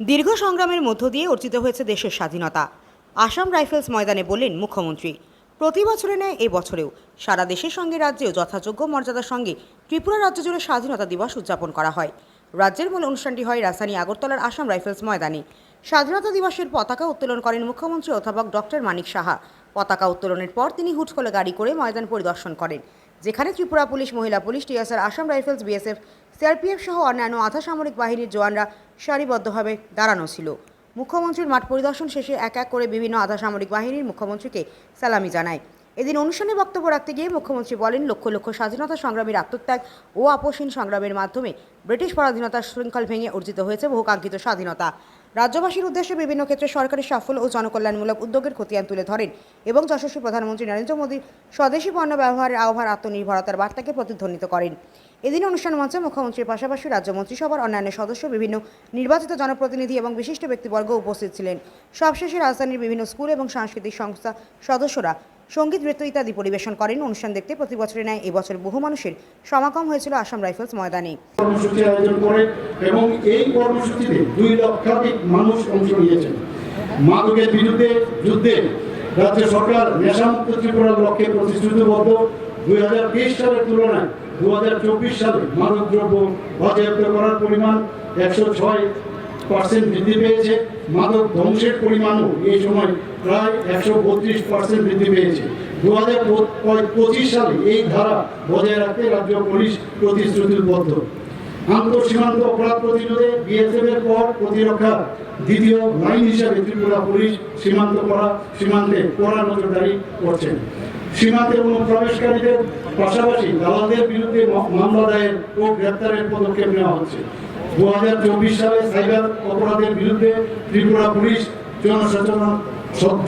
দীর্ঘ সংগ্রামের মধ্য দিয়ে অর্জিত হয়েছে দেশের স্বাধীনতা। আসাম রাইফেলস ময়দানে বললেন মুখ্যমন্ত্রী, প্রতি বছরে নেয় এই বছরেও সারা দেশের সঙ্গে রাজ্যেও যথাযোগ্য মর্যাদার সঙ্গে ত্রিপুরা রাজ্য জুড়ে স্বাধীনতা দিবস উদযাপন করা হয়। রাজ্যের মূল অনুষ্ঠানটি হয় রাজধানী আগরতলার আসাম রাইফেলস ময়দানে। স্বাধীনতা দিবসের পতাকা উত্তোলন করেন মুখ্যমন্ত্রী অধ্যাপক ডক্টর মানিক সাহা। পতাকা উত্তোলনের পর তিনি হুটখোলে গাড়ি করে ময়দান পরিদর্শন করেন। যেখানে ত্রিপুরা পুলিশ, মহিলা police, TSR, Assam rifles, BSF, CRPF সহ অন্যান্য আধা সামরিক বাহিনীর জওয়ানরা সারিবদ্ধভাবে দাঁড়ানো ছিল। মুখ্যমন্ত্রীর মাঠ পরিদর্শন শেষে এক এক করে বিভিন্ন আধা সামরিক বাহিনীর মুখ্যমন্ত্রীকে সালামি জানায়। এদিন অনুষ্ঠানে বক্তব্য রাখতে গিয়ে মুখ্যমন্ত্রী বলেন, লক্ষ লক্ষ স্বাধীনতা সংগ্রামীর আত্মত্যাগ ও আপোষহীন সংগ্রামের মাধ্যমে ব্রিটিশ পরাধীনতার শৃঙ্খল ভেঙে অর্জিত হয়েছে বহুকাঙ্ক্ষিত স্বাধীনতা। রাজ্যবাসীর উদ্দেশ্যে বিভিন্ন ক্ষেত্রে সরকারি সাফল্য ও জনকল্যাণমূলক উদ্যোগের খতিয়ান তুলে ধরেন এবং যশস্বী প্রধানমন্ত্রী নরেন্দ্র মোদীর স্বদেশী পণ্য ব্যবহারের আহ্বান, আত্মনির্ভরতার বার্তাকে প্রতিধ্বনিত করেন। এদিন অনুষ্ঠান মঞ্চে মুখ্যমন্ত্রীর পাশাপাশি রাজ্য মন্ত্রিসভার অন্যান্য সদস্য, বিভিন্ন নির্বাচিত জনপ্রতিনিধি এবং বিশিষ্ট ব্যক্তিবর্গ উপস্থিত ছিলেন। সবশেষে রাজধানীর বিভিন্ন স্কুল এবং সাংস্কৃতিক সংস্থা সদস্যরা সংগীত, নৃত্য ইত্যাদি পরিবেশন করেন। অনুষ্ঠান দেখতে প্রতি বছরের ন্যায় এবছর বহু মানুষের সমাগম হয়েছিল আসাম রাইফেলস ময়দানে। কর্মসূচি আয়োজন করে এবং এই কর্মসূচিতে দুই লক্ষাধিক মানুষ অংশ নিয়েছেন। মাদকের বিরুদ্ধে যুদ্ধে রাজ্য সরকার নেশামুক্ত ত্রিপুরার লক্ষ্যে প্রতিশ্রুতিবদ্ধ। দুই হাজার তেইশ সালের তুলনায় দু হাজার চব্বিশ সালে মাদকদ্রব্য বাজেয়াপ্ত করার পরিমাণ একশো ছয় পার্সেন্ট বৃদ্ধি পেয়েছে। মাদক ধ্বংসের পরিমাণও এই সময় প্রায় একশো বত্রিশ পার্সেন্ট বৃদ্ধি পেয়েছে। দু হাজার পঁচিশ সালে এই ধারা বজায় রাখতে রাজ্য পুলিশ প্রতিশ্রুতিবদ্ধ। আন্তঃসীমান্ত অপরাধ প্রতিরোধে বিএসএফ এর পর প্রতিরক্ষা দ্বিতীয় লাইন হিসাবে ত্রিপুরা পুলিশ সীমান্ত করা সীমান্তে কড়া নজরদারি করছেন। সীমান্তে অনুপ্রবেশকারীদের পাশাপাশি দালালদের বিরুদ্ধে মামলা দায়ের ও গ্রেপ্তারের পদক্ষেপ নেওয়া হচ্ছে। দু হাজার চব্বিশ সালে সাইবার অপরাধের বিরুদ্ধে ত্রিপুরা পুলিশ জনসচেতন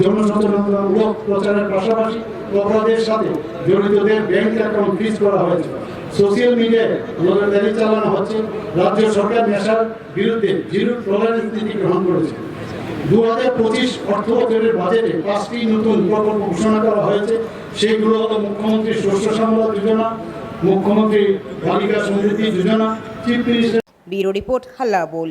জনসচেতনতামূলক প্রচারের পাশাপাশি অপরাধের সাথে জড়িতদের ব্যাংক অ্যাকাউন্ট ফ্রিজ করা হয়েছে। সোশ্যাল মিডিয়ায় নজরদারি চালানো হচ্ছে, রাজ্য সরকার নেশার বিরুদ্ধে জিরো টলারেন্স নীতি গ্রহণ করেছে। দু হাজার পঁচিশ অর্থ বছরের বাজেটে পাঁচটি নতুন প্রকল্প ঘোষণা করা হয়েছে। সেগুলো হলো মুখ্যমন্ত্রী শস্য সম্পদ যোজনা, মুখ্যমন্ত্রী বালিকা Samriddhi Yojana, chief minister bureau report Halla Bol